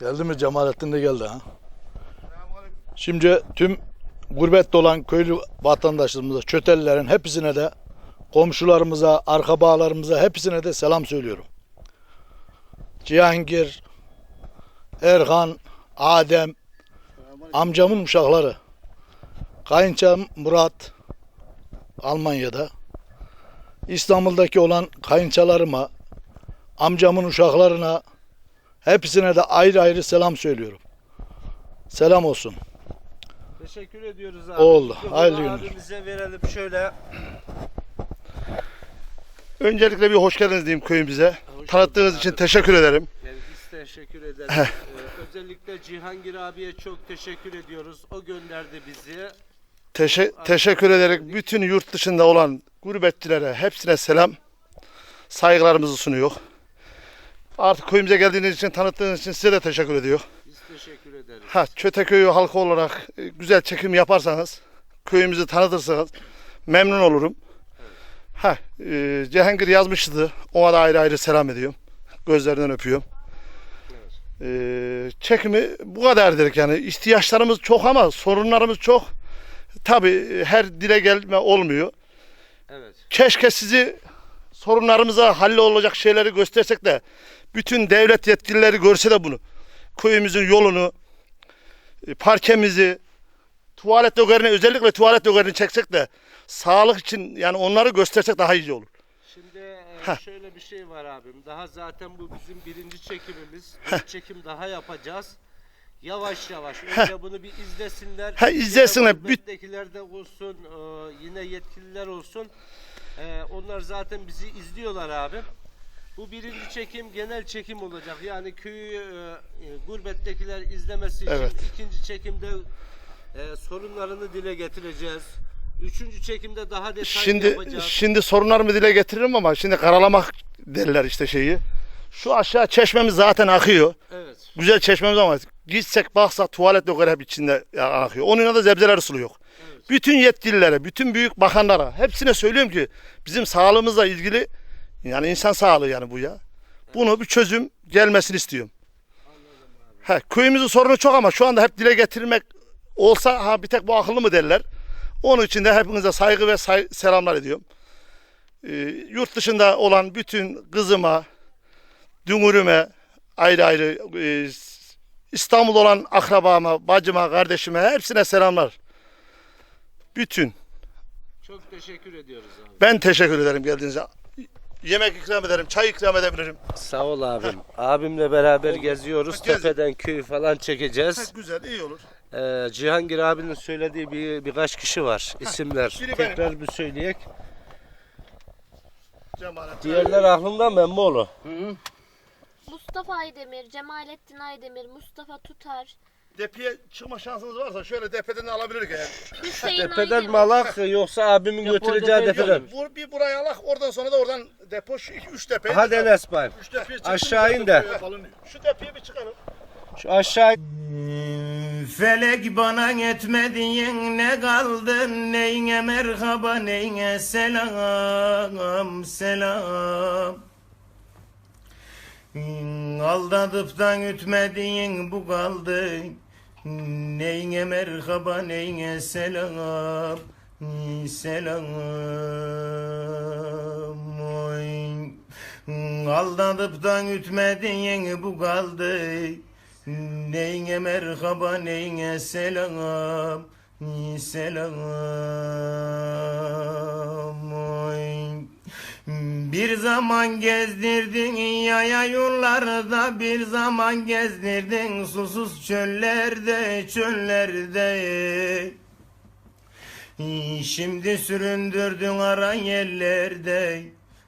Geldi mi Cemalettin de geldi ha. Şimdi tüm gurbette olan köylü vatandaşlarımıza, çötellerin hepsine de komşularımıza, arkabalarımıza hepsine de selam söylüyorum. Cihangir, Erhan, Adem, amcamın uşakları, kayınçam Murat, Almanya'da, İstanbul'daki olan kayınçalarıma, amcamın uşaklarına, hepsine de ayrı ayrı selam söylüyorum. Selam olsun. Teşekkür ediyoruz abi. Oldu. Hayırlı günler. Abimize verelim şöyle. Öncelikle bir hoş geldiniz diyeyim köyümüze. Hoş Tanıttığınız için abi. teşekkür ederim. Yani biz teşekkür ederiz. Ee, özellikle Cihangir abiye çok teşekkür ediyoruz. O gönderdi bizi. Teşe- teşekkür ederek bütün yurt dışında olan gurbetçilere hepsine selam, saygılarımızı sunuyor. Artık köyümüze geldiğiniz için, tanıttığınız için size de teşekkür ediyor. Biz teşekkür ederiz. Ha, Çöteköy'ü halkı olarak e, güzel çekim yaparsanız, köyümüzü tanıtırsanız memnun olurum. Ha, e, Cihangir yazmıştı. Ona da ayrı ayrı selam ediyorum. Gözlerinden öpüyorum. E, çekimi bu kadar dedik yani. İhtiyaçlarımız çok ama sorunlarımız çok. Tabii her dile gelme olmuyor. Evet. Keşke sizi sorunlarımıza hallolacak şeyleri göstersek de bütün devlet yetkilileri görse de bunu. Köyümüzün yolunu, e, parkemizi, tuvalet dögerini özellikle tuvalet dögerini çeksek de sağlık için yani onları göstersek daha iyi olur. Şimdi e, şöyle bir şey var abim. Daha zaten bu bizim birinci çekimimiz. Bir çekim daha yapacağız. Yavaş yavaş. Önce bunu bir izlesinler. Ha, izlesinler. Yine olsun. e, yine yetkililer olsun. E, onlar zaten bizi izliyorlar abim. Bu birinci çekim genel çekim olacak. Yani köyü e, e, gurbettekiler izlemesi için Evet. ikinci çekimde e, sorunlarını dile getireceğiz. Üçüncü çekimde daha detaylı Şimdi yapacağız. şimdi sorunlarımı dile getiririm ama şimdi karalamak derler işte şeyi. Şu aşağı çeşmemiz zaten akıyor. Evet. Güzel çeşmemiz ama gitsek baksak tuvalet döker hep içinde akıyor. Onun yanında zebzeler sulu yok. Evet. Bütün yetkililere, bütün büyük bakanlara hepsine söylüyorum ki bizim sağlığımızla ilgili yani insan sağlığı yani bu ya. Bunu bir çözüm gelmesini istiyorum. He, köyümüzün sorunu çok ama şu anda hep dile getirmek olsa ha bir tek bu akıllı mı derler. Onun için de hepinize saygı ve say- selamlar ediyorum. Ee, yurt dışında olan bütün kızıma, dünürüme ayrı ayrı e, İstanbul olan akrabama, bacıma, kardeşime hepsine selamlar. Bütün. Çok teşekkür ediyoruz abi. Ben teşekkür ederim geldiğinize. Yemek ikram ederim, çay ikram edebilirim. Sağ ol abim. Abimle beraber geziyoruz. Gez. Tepeden köyü falan çekeceğiz. güzel, iyi olur. Ee, Cihangir abinin söylediği bir birkaç kişi var. İsimler. biri benim. Tekrar bir söyleyek. Cemalet. Diğerler aklımda Memmoğlu. Mustafa Aydemir, Cemalettin Aydemir, Mustafa Tutar, Depiye çıkma şansınız varsa şöyle tepeden de alabiliriz yani. Hüseyin Aydemir. mi alak yoksa abimin götüreceği tepeden? mi? Vur bir buraya alak, oradan sonra da oradan depo şu iki, üç tepe. Hadi Enes Bey. Üç tepeye çıktı, Aşağı in de. Şu tepeye bir çıkalım. Şu aşağı Felek bana etmediğin ne kaldı Neyine merhaba neyine selam selam Aldatıp da ütmediğin bu kaldı Neyine merhaba neyine selam Selam oy. Aldatıp da ütmediğin bu kaldı Neyine merhaba neyine selam Selam. Bir zaman gezdirdin yaya yollarda Bir zaman gezdirdin susuz çöllerde çöllerde. Şimdi süründürdün ara yerlerde.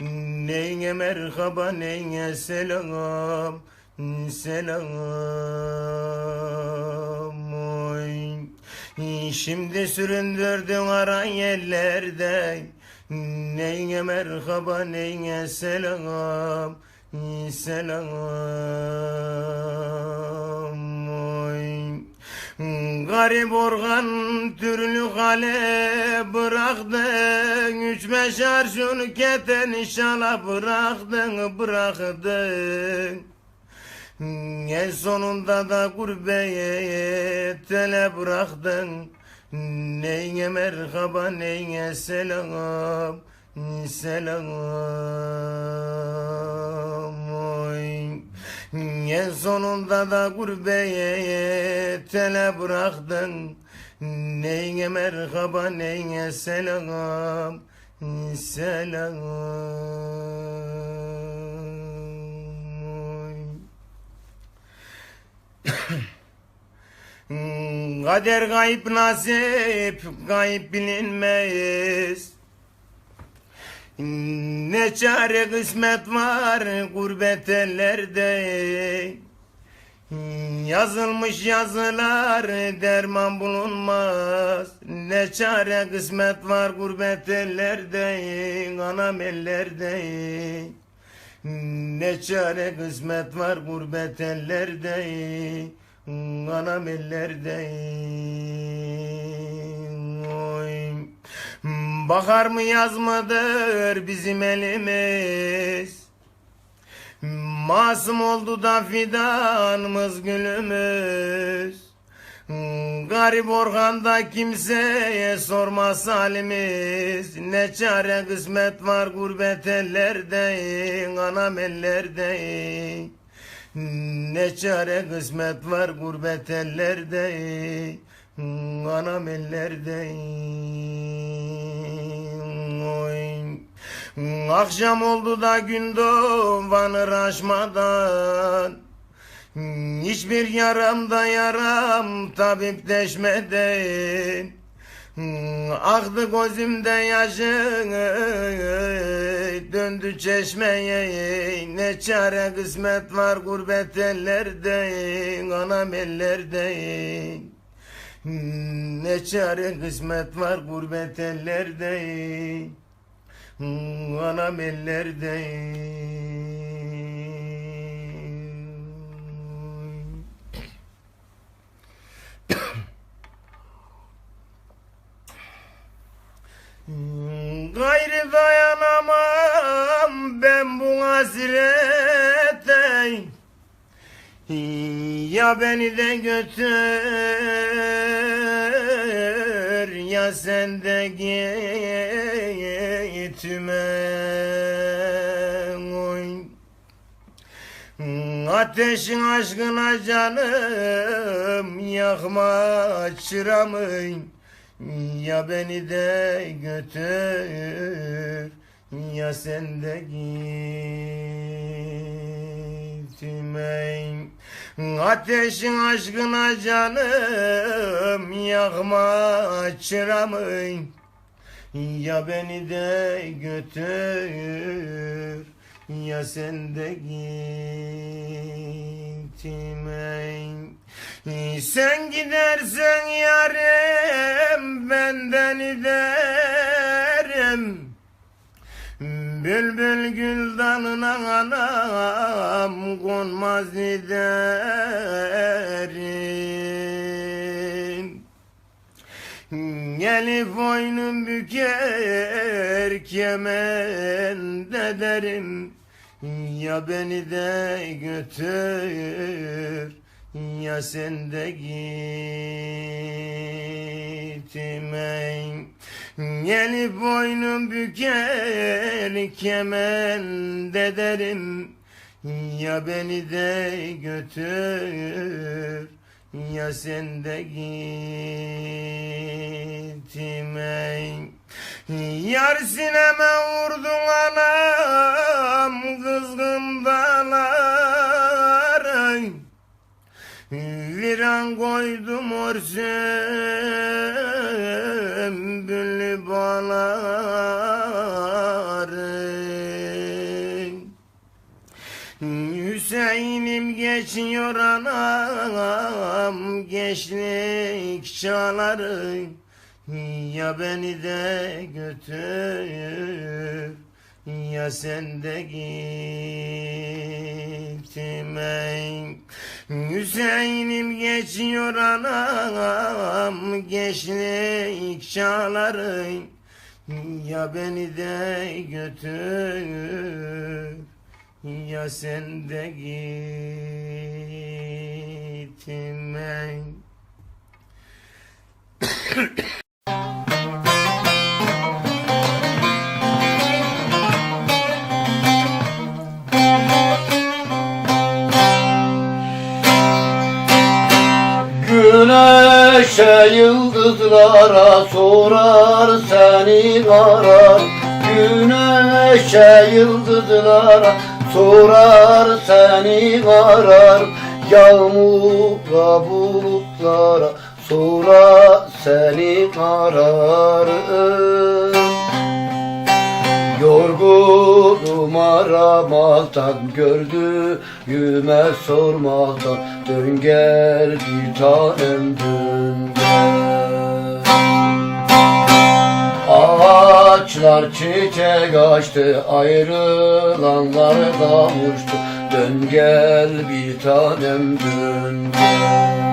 Neyine merhaba neyine selam Selam. Oy. Şimdi süründürdün ara yerlerde Neyine merhaba neyine selam? Selam oy. Garip organ türlü hale bıraktın Üç beş arşun keten inşallah bıraktın bıraktın En sonunda da gurbet ele bıraktın Neyine merhaba neyine selam? Selam. Oy. En sonunda da gurbet ele bıraktın. Neyine merhaba neyine selam? Selam. Oy. Kader kayıp nasip kayıp bilinmez. Ne çare kısmet var gurbet ellerde. Yazılmış yazılar derman bulunmaz. Ne çare kısmet var gurbet ellerde Anam ellerde. Ne çare kısmet var gurbet ellerde Anam ellerde Oy. Bakar mı yazmadır bizim elimiz? Masum oldu da fidanımız gülümüz. Garip organda kimseye sormaz halimiz. Ne çare kısmet var gurbet ellerde Anam ellerde Ne çare kısmet var gurbet ellerde Anam ellerde. Akşam oldu da gün doğanır aşmadan. Hiçbir yaramda yaram tabip deşmeden Aktı gözümde yaşın Döndü çeşmeye Ne çare kısmet var gurbet ellerde Anam ellerde Ne çare kısmet var gurbet ellerde Anam ellerde Gayrı dayanamam ben bu hasrete Ya beni de götür ya sen de gitme. Ateşin aşkına canım yakma çıramı ya beni de götür ya sen de gitme Ateşin aşkına canım yakma çıramı Ya beni de götür ya sen de gitme Sen gidersen yarım benden giderim Bülbül gül dalına anam konmaz giderim. Gelip boynum büker kemen derim. Ya beni de götür ya sen de gitme Gelip boynum büker kemen derim. Ya beni de götür ya sen de gitme Yar sineme vurdun anam kızgın dağlara Viran koydum or sümbüllü bağları Hüseyin'im geçiyor anam gençlik çağları. Ya beni de götür ya sen de gitme Hüseyin'im geçiyor anam gençlik çağları. Ya beni de götür Ya sen de gitme Güneşe yıldızlara sorar seni arar Güneşe yıldızlara sorar seni arar Yağmura bulutlara sorar seni arar Yorgunum aramaktan gördüğüme sormaktan Dön gel bir tanem dön gel. Ağaçlar çiçek açtı ayrılanlar kavuştu Dön gel bir tanem dön gel